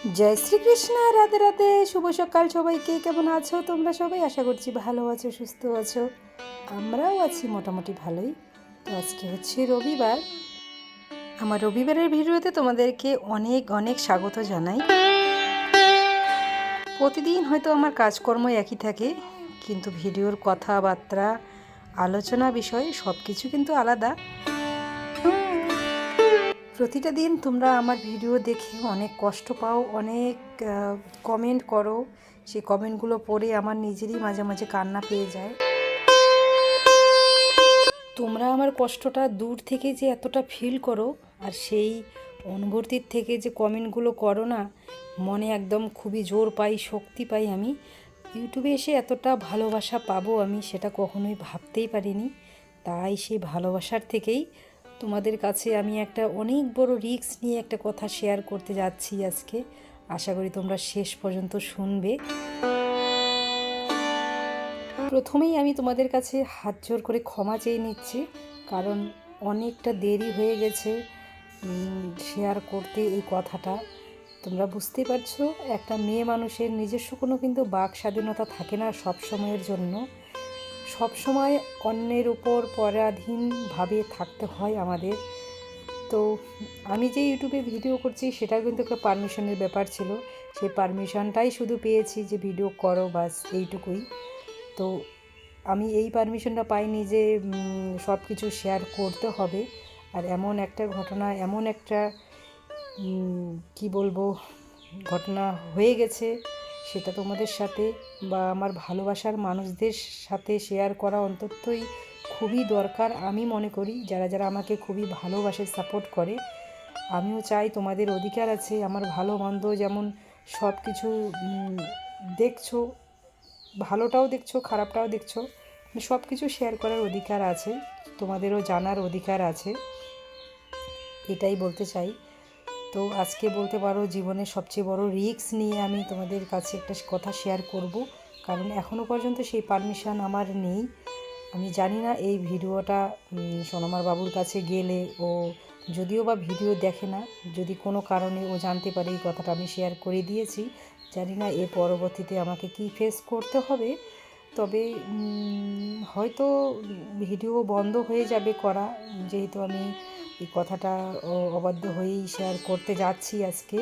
জয় শ্রীকৃষ্ণ, রাধে রাধে, শুভ সকাল সবাইকে। কেমন আছো তোমরা সবাই? আশা করছি ভালো আছো, সুস্থ আছো। আমরাও আছি মোটামুটি ভালোই। তো আজকে হচ্ছে রবিবার। আমার রবিবারের ভিডিওতে তোমাদেরকে অনেক অনেক স্বাগত জানাই। প্রতিদিন হয়তো আমার কাজকর্ম একই থাকে, কিন্তু ভিডিওর কথাবার্তা, আলোচনা বিষয় সব কিছু কিন্তু আলাদা। প্রতিটা দিন তোমরা আমার ভিডিও দেখে অনেক কষ্ট পাও, অনেক কমেন্ট করো। সেই কমেন্টগুলো পড়ে আমার নিজেরই মাঝে মাঝে কান্না পেয়ে যায়। তোমরা আমার কষ্টটা দূর থেকে যে এতটা ফিল করো আর সেই অনুভূতির থেকে যে কমেন্টগুলো করো না, মনে একদম খুবই জোর পাই, শক্তি পাই আমি। ইউটিউবে এসে এতটা ভালোবাসা পাবো আমি সেটা কখনোই ভাবতেই পারিনি। তাই সেই ভালোবাসার থেকেই তোমাদের কাছে আমি একটা অনেক বড় রিস্ক নিয়ে একটা কথা শেয়ার করতে যাচ্ছি আজকে। আশা করি তোমরা শেষ পর্যন্ত শুনবে। প্রথমেই আমি তোমাদের কাছে হাত জোর করে ক্ষমা চেয়ে নিচ্ছি, কারণ অনেকটা দেরি হয়ে গেছে শেয়ার করতে এই কথাটা। তোমরা বুঝতে পারছ, একটা মেয়ে মানুষের নিজস্ব কোনো কিন্তু বাক স্বাধীনতা থাকে না সব সময়ের জন্য। সব সময় অন্যের উপর পরাধীনভাবে থাকতে হয় আমাদের। তো আমি যে ইউটিউবে ভিডিও করছি সেটা কিন্তু একটা পারমিশনের ব্যাপার ছিল। সেই পারমিশনটাই শুধু পেয়েছি যে ভিডিও করো বাস, এইটুকুই। তো আমি এই পারমিশনটা পাইনি যে সব কিছু শেয়ার করতে হবে। আর এমন একটা ঘটনা, এমন একটা কি বলব, ঘটনা হয়ে গেছে। সেটা তোমাদের সাথে বা আমার ভালোবাসার মানুষদের সাথে শেয়ার করা অন্ততই খুবই দরকার। আমি মনে করি যারা যারা আমাকে খুবই ভালোবাসে সাপোর্ট করে, আমিও চাই তোমাদের অধিকার আছে। আমার ভালো মন্দ যেমন সব কিছু দেখছ, ভালোটাও দেখছ, খারাপটাও দেখছ সব কিছু শেয়ার করার অধিকার আছে, তোমাদেরও জানার অধিকার আছে। এটাই বলতে চাই। তো আজকে বলতে পারো জীবনের সবচেয়ে বড় রিস্ক নিয়ে আমি তোমাদের কাছে একটা কথা শেয়ার করব। কারণ এখনও পর্যন্ত সেই পারমিশন আমার নেই। আমি জানি না এই ভিডিওটা সোনামার বাবুর কাছে গেলে ও যদিও বা ভিডিও দেখে না, যদি কোনো কারণে ও জানতে পারে এই কথাটা আমি শেয়ার করে দিয়েছি। জানি না এ পরবর্তীতে আমাকে কি ফেস করতে হবে। তবে হয়তো ভিডিও বন্ধ হয়ে যাবে করা, যেহেতু আমি এই কথাটা অবাধ্য হয়েই শেয়ার করতে যাচ্ছি আজকে।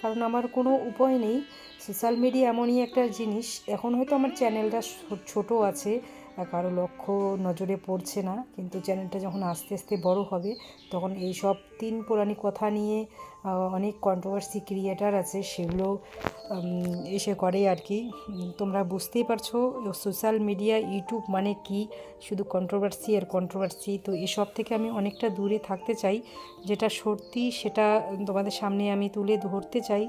কারণ আমার কোনো উপায় নেই। সোশ্যাল মিডিয়া এমনই একটা জিনিস, এখন হয়তো আমার চ্যানেলটা ছোট আছে। কারও লক্ষ্য নজরে পড়ছে না, কিন্তু চ্যানেলটা যখন আস্তে আস্তে বড় হবে, তখন এই সব তিন পুরানি কথা নিয়ে অনেক কন্ট্রোভার্সি ক্রিয়েটার আছে, সেগুলো এসে করে আর কি। তোমরা বুঝতেই পারছ সোশ্যাল মিডিয়া ইউটিউব মানে কি? শুধু কন্ট্রোভার্সি আর কন্ট্রোভার্সি তো এসব থেকে আমি অনেকটা দূরে থাকতে চাই, যেটা সত্যি সেটা তোমাদের সামনে আমি তুলে ধরতে চাই।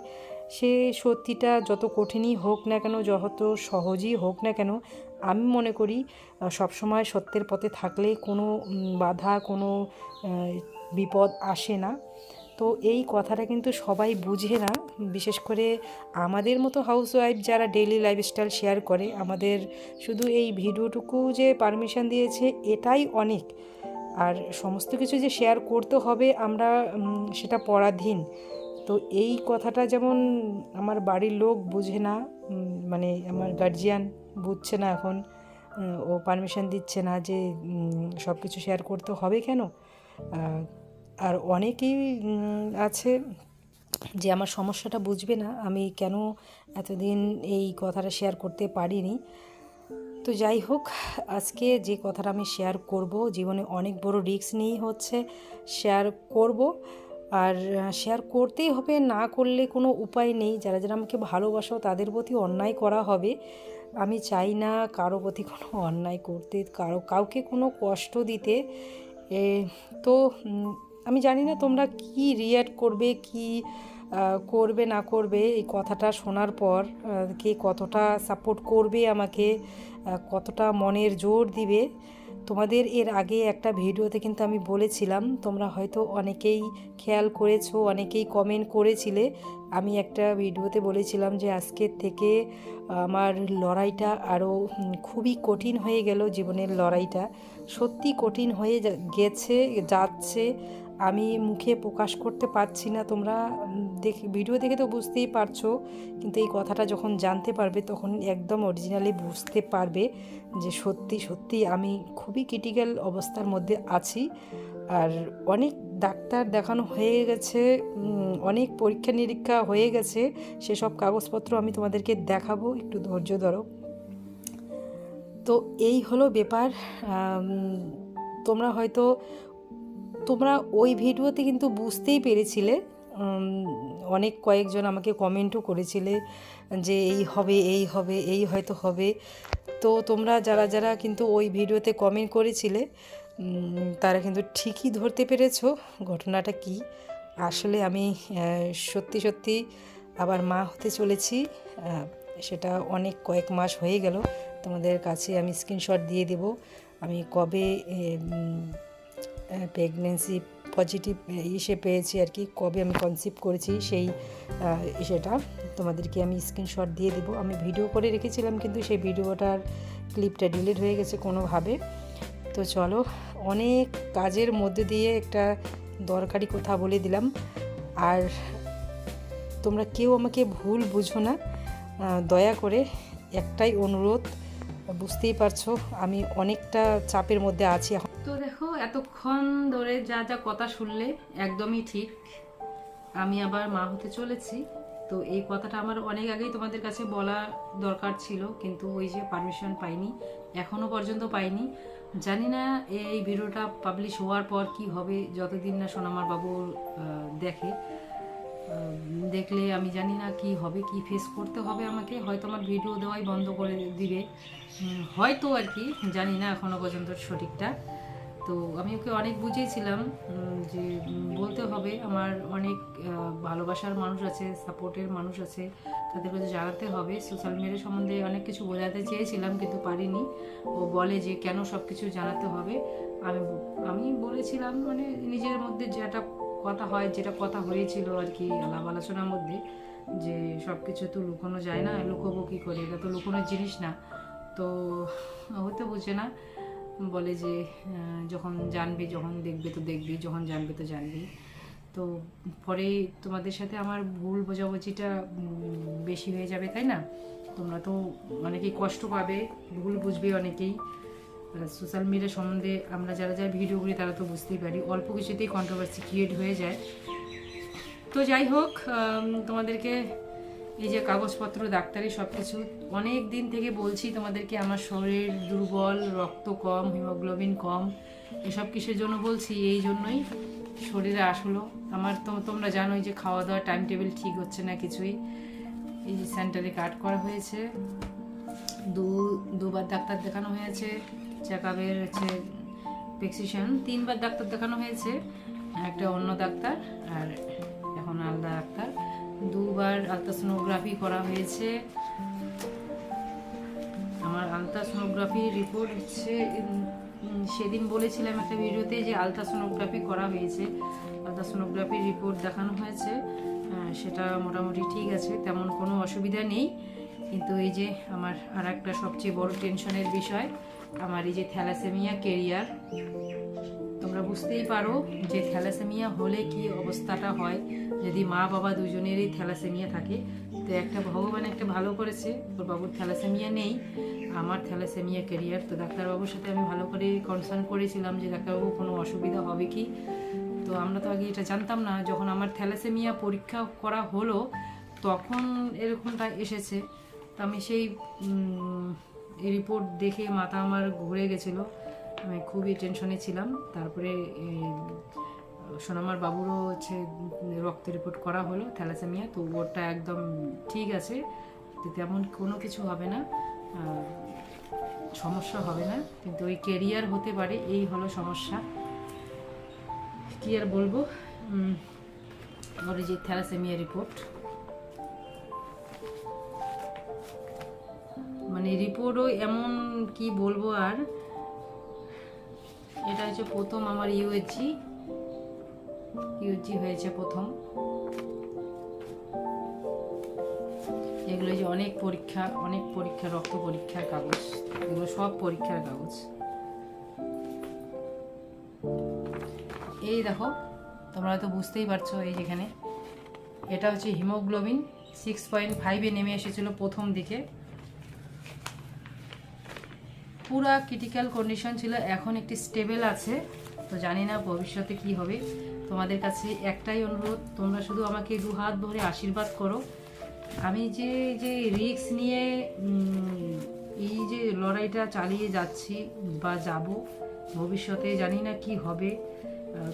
সে সত্যিটা যত কঠিনই হোক না কেন, যত সহজই হোক না কেন, আমি মনে করি সবসময় সত্যের পথে থাকলে কোনো বাধা, কোনো বিপদ আসে না। তো এই কথাটা কিন্তু সবাই বুঝে না, বিশেষ করে আমাদের মতো হাউস ওয়াইফ যারা ডেইলি লাইফস্টাইল শেয়ার করে, আমাদের শুধু এই ভিডিওটুকু যে পারমিশন দিয়েছে, এটাই অনেক। আর সমস্ত কিছু যে শেয়ার করতে হবে আমরা সেটা পরাধীন। তো এই কথাটা যেমন আমার বাড়ির লোক বুঝে না মানে আমার গার্জিয়ান বুঝছে না এখন ও পারমিশন দিচ্ছে না যে সব কিছু শেয়ার করতে হবে কেন? আর অনেকেই আছে যে আমার সমস্যাটা বুঝবে না আমি কেন এতদিন এই কথাটা শেয়ার করতে পারিনি। তো যাই হোক আজকে যে কথাটা আমি শেয়ার করব জীবনে অনেক বড় রিস্ক নিয়েই হচ্ছে শেয়ার করব। আর শেয়ার করতেই হবে, না করলে কোনো উপায় নেই। যারা যারা আমাকে ভালোবাসো, তাদের প্রতি অন্যায় করা হবে। আমি চাই না কারও প্রতি কোনো অন্যায় করতে, কারও, কাউকে কোনো কষ্ট দিতে। তো আমি জানি না তোমরা কি রিয়াক্ট করবে, কি করবে, না করবে। এই কথাটা শোনার পর কে কতটা সাপোর্ট করবে আমাকে কতটা মনের জোর দিবে। তোমাদের এর আগে একটা ভিডিওতে কিন্তু আমি বলেছিলাম, তোমরা হয়তো অনেকেই খেয়াল করেছ, অনেকেই কমেন্ট করেছিলে। আমি একটা ভিডিওতে বলেছিলাম যে আজকের থেকে আমার লড়াইটা আরও খুবই কঠিন হয়ে গেল জীবনের লড়াইটা। সত্যি কঠিন হয়ে গেছে, যাচ্ছে। আমি মুখে প্রকাশ করতে পারছি না, তোমরা দেখে, ভিডিও দেখে তো বুঝতেই পারছ, কিন্তু এই কথাটা যখন জানতে পারবে তখন একদম অরিজিনালি বুঝতে পারবে যে সত্যি সত্যি আমি খুবই ক্রিটিক্যাল অবস্থার মধ্যে আছি। আর অনেক ডাক্তার দেখানো হয়ে গেছে অনেক পরীক্ষা নিরীক্ষা হয়ে গেছে, সেসব কাগজপত্র আমি তোমাদেরকে দেখাবো, একটু ধৈর্য ধরো। তো এই হলো ব্যাপার তোমরা হয়তো তোমরা ওই ভিডিওতে কিন্তু বুঝতেই পেরেছিলে অনেক কয়েকজন আমাকে কমেন্টও করেছিলে যে এই হবে এই হবে, এই হয়তো হবে। তো তোমরা যারা যারা কিন্তু ওই ভিডিওতে কমেন্ট করেছিলে তারা কিন্তু ঠিকই ধরতে পেরেছ ঘটনাটা কি। আসলে আমি সত্যি সত্যি আবার মা হতে চলেছি সেটা অনেক কয়েক মাস হয়ে গেল। তোমাদের কাছে আমি স্ক্রিনশট দিয়ে দেব, আমি কবে প্রেগনেন্সি পজিটিভ ইসে পেয়েছি আর কি, কবে আমি কনসিভ করেছি সেই সেটা তোমাদেরকে আমি স্ক্রিনশট দিয়ে দেবো। আমি ভিডিও করে রেখেছিলাম, কিন্তু সেই ভিডিওটার ক্লিপটা ডিলিট হয়ে গেছে কোনোভাবে। তো চলো, অনেক কাজের মধ্যে দিয়ে একটা দরকারি কথা বলে দিলাম। আর তোমরা কেউ আমাকে ভুল বুঝো না। দয়া করে একটাই অনুরোধ, বুঝতেই পারছ, আমি অনেকটা চাপের মধ্যে আছি দেখো, এতক্ষণ ধরে যা যা কথা শুনলে একদমই ঠিক। আমি আবার মা হতে চলেছি, তো এই কথাটা আমার অনেক আগেই তোমাদের কাছে বলা দরকার ছিল, কিন্তু ওই যে পারমিশন পাইনি, এখনও পর্যন্ত পাইনি। জানি না এই ভিডিওটা পাবলিশ হওয়ার পর কি হবে, যতদিন না সোনামার বাবু দেখে। দেখলে আমি জানি না কি হবে, কি ফেস করতে হবে আমাকে, হয়তো আমার ভিডিও দেওয়াই বন্ধ করে দিবে। হয়তো আর কি, জানি না এখনও পর্যন্ত সঠিকটা। তো আমি ওকে অনেক বুঝিয়েছিলাম যে বলতে হবে আমার অনেক ভালোবাসার মানুষ আছে, সাপোর্টের মানুষ আছে, তাদের কাছে জানাতে হবে। সোশ্যাল মিডিয়া সম্বন্ধে অনেক কিছু বোঝাতে চেয়েছিলাম কিন্তু পারিনি। ও বলে যে, কেন সব কিছু জানাতে হবে? আমি আমি বলেছিলাম মানে নিজের মধ্যে যেটা কথা হয়, যেটা কথা হয়েছিল আর কি আলাপ আলোচনার মধ্যে, যে সব কিছু তো লুকোনো যায় না, লুকোবো কী করে? এটা তো লুকোনোর জিনিস না। তো হতে বুঝে না। বলে যে যখন জানবে, যখন দেখবে তো দেখবি, যখন জানবে তো জানবি তো পরে তোমাদের সাথে আমার ভুল বোঝাবুঝিটা বেশি হয়ে যাবে, তাই না? তোমরা তো অনেকেই কষ্ট পাবে, ভুল বুঝবে অনেকেই। সোশ্যাল মিডিয়া সম্বন্ধে আমরা যারা যারা ভিডিও করি, তারা তো বুঝতেই পারি। অল্প কিছুতেই কন্ট্রোভার্সি ক্রিয়েট হয়ে যায়। তো যাই হোক তোমাদেরকে এই যে কাগজপত্র, ডাক্তারি সব কিছু অনেক দিন থেকে বলছি তোমাদেরকে আমার শরীর দুর্বল, রক্ত কম, হিমোগ্লোবিন কম, এসব কিসের জন্য বলছি? এই জন্যই শরীরে আসলো। আমার তো তোমরা জানোই যে খাওয়া দাওয়া টাইম টেবিল ঠিক হচ্ছে না কিছুই। এই যে সেন্টারে কাট করা হয়েছে। দু, দুবার ডাক্তার দেখানো হয়েছে। চেকআপের হচ্ছে প্রেসক্রিপশন তিনবার ডাক্তার দেখানো হয়েছে। একটা অন্য ডাক্তার আর এখন আলাদা ডাক্তার। দুবার আলট্রাসোনোগ্রাফি করা হয়েছে। আমার আলট্রাসোনোগ্রাফি রিপোর্ট হচ্ছে সেদিন বলেছিলাম একটা ভিডিওতে যে আলট্রাসোনোগ্রাফি করা হয়েছে। আলট্রাসোনোগ্রাফির রিপোর্ট দেখানো হয়েছে সেটা মোটামুটি ঠিক আছে, তেমন কোনো অসুবিধা নেই। কিন্তু এই যে আমার আর একটা সবচেয়ে বড় টেনশনের বিষয়, আমার এই যে থ্যালাসেমিয়া কেরিয়ার তোমরা বুঝতেই পারো যে থ্যালাসেমিয়া হলে কি অবস্থাটা হয়। যদি মা বাবা দুজনেরই থ্যালাসেমিয়া থাকে, তো একটা ভগবান একটা ভালো করেছে, ওর বাবুর থ্যালাসেমিয়া নেই। আমার থ্যালাসেমিয়া ক্যারিয়ার তো ডাক্তারবাবুর সাথে আমি ভালো করে কনসার্ন করেছিলাম যে ডাক্তারবাবু কোনো অসুবিধা হবে কি। তো আমরা তো আগে এটা জানতাম না, যখন আমার থ্যালাসেমিয়া পরীক্ষা করা হলো, তখন এরকমটা এসেছে। তো আমি সেই রিপোর্ট দেখে মাথা আমার ঘুরে গেছিল। আমি খুবই টেনশনে ছিলাম। তারপরে সোনামার বাবুরও হচ্ছে রক্ত রিপোর্ট করা হলো থ্যালাসেমিয়া তো ওটা একদম ঠিক আছে। তেমন কোনো কিছু হবে না সমস্যা হবে না। কিন্তু ওই কেরিয়ার হতে পারে, এই হলো সমস্যা। কি আর বলব? ওর যে থ্যালাসেমিয়া রিপোর্ট মানে রিপোর্টও এমন কি বলব আর এটা হচ্ছে প্রথম আমার ইউএসজি ইউএসজি হয়েছে প্রথম। এগুলো যে অনেক পরীক্ষা অনেক পরীক্ষা, রক্ত পরীক্ষার কাগজ। এগুলো সব পরীক্ষার কাগজ। এই দেখো, তোমরা হয়তো বুঝতেই পারছ এই যেখানে। এটা হচ্ছে হিমোগ্লোবিন সিক্স পয়েন্ট ফাইভে নেমে এসেছিল প্রথম দিকে। পুরা ক্রিটিক্যাল কন্ডিশন ছিল, এখন একটি স্টেবল আছে। তো জানি না ভবিষ্যতে কি হবে। তোমাদের কাছে একটাই অনুরোধ, তোমরা শুধু আমাকে দু হাত ধরে আশীর্বাদ করো। আমি যে যে রিক্স নিয়ে এই যে লড়াইটা চালিয়ে যাচ্ছি বা যাব, ভবিষ্যতে জানি না কি হবে।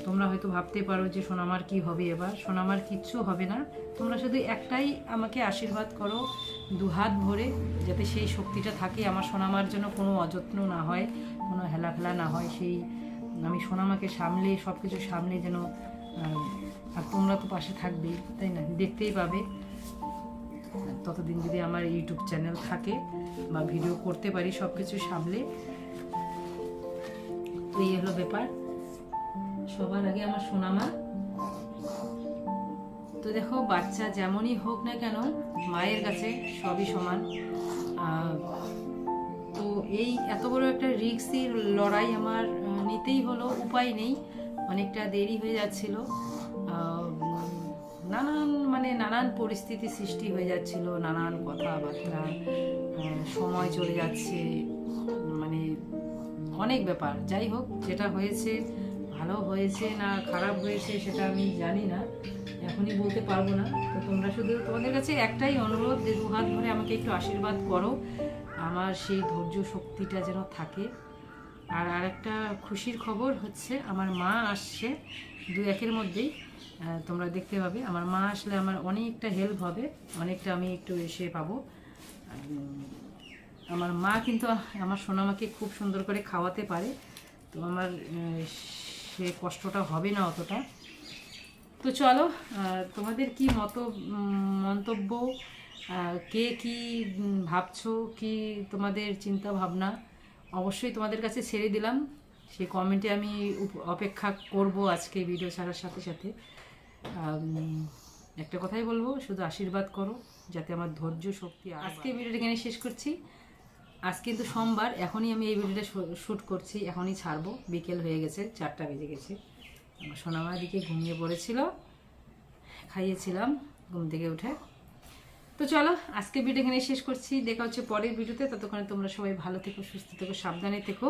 তোমরা হয়তো ভাবতে পারো যে সোনামার কি হবে এবার। সোনামার কিচ্ছু হবে না। তোমরা শুধু একটাই আমাকে আশীর্বাদ করো দু হাত ভরে, যাতে সেই শক্তিটা থাকে। আমার সোনামার জন্য কোনো অযত্ন না হয়, কোনো হেলাফেলা না হয়, সেই আমি সোনামাকে সামলে সব কিছু সামলে যেন আর তোমরা তো পাশে থাকবেই তাই না? দেখতেই পাবে। ততদিন যদি আমার ইউটিউব চ্যানেল থাকে বা ভিডিও করতে পারি সব কিছু সামলে। তো এই হলো ব্যাপার। সবার আগে আমার সোনামা তো দেখো, বাচ্চা যেমনই হোক না কেন, মায়ের কাছে সবই সমান। তো এই এত বড় একটা রিক্সি লড়াই আমার নিতেই হলো, উপায় নেই। অনেকটা দেরি হয়ে যাচ্ছিল। নানান মানে নানান পরিস্থিতি সৃষ্টি হয়ে যাচ্ছিল, নানান কথাবার্তা সময় চলে যাচ্ছে মানে অনেক ব্যাপার। যাই হোক, যেটা হয়েছে ভালো হয়েছে না খারাপ হয়েছে সেটা আমি জানি না, এখনই বলতে পারব না। তো তোমরা শুধু তোমাদের কাছে একটাই অনুরোধ যে দু হাত ধরে আমাকে একটু আশীর্বাদ করো, আমার সেই ধৈর্য শক্তিটা যেন থাকে। আর আরেকটা খুশির খবর হচ্ছে, আমার মা আসছে দু একের মধ্যেই তোমরা দেখতে পাবে। আমার মা আসলে আমার অনেকটা হেল্প হবে, অনেকটা আমি একটু এসে পাবো। আমার মা কিন্তু আমার সোনামাকে খুব সুন্দর করে খাওয়াতে পারে। তো আমার সে কষ্টটা হবে না অতটা। তো চলো তোমাদের কি মত মন্তব্য কে কি ভাবছ কি তোমাদের চিন্তা ভাবনা? অবশ্যই তোমাদের কাছে ছেড়ে দিলাম। সেই কমেন্টে আমি অপেক্ষা করব আজকে ভিডিও ছাড়ার সাথে সাথে। একটা কথাই বলব শুধু আশীর্বাদ করো যাতে আমার ধৈর্য শক্তি আজকে ভিডিওটা এখানে শেষ করছি। আজ কিন্তু সোমবার, এখনই আমি এই ভিডিওটা শ্যুট করছি, এখনই ছাড়বো। বিকেল হয়ে গেছে, চারটা বেজে গেছে। আমার সোনামা দিকে ঘুমিয়ে পড়েছিল, খাইয়েছিলাম ঘুম থেকে উঠে। তো চলো, আজকে ভিডিও এখানে শেষ করছি। দেখা হচ্ছে পরের ভিডিওতে ততক্ষণে তোমরা সবাই ভালো থেকো, সুস্থ থেকো, সাবধানে থেকো।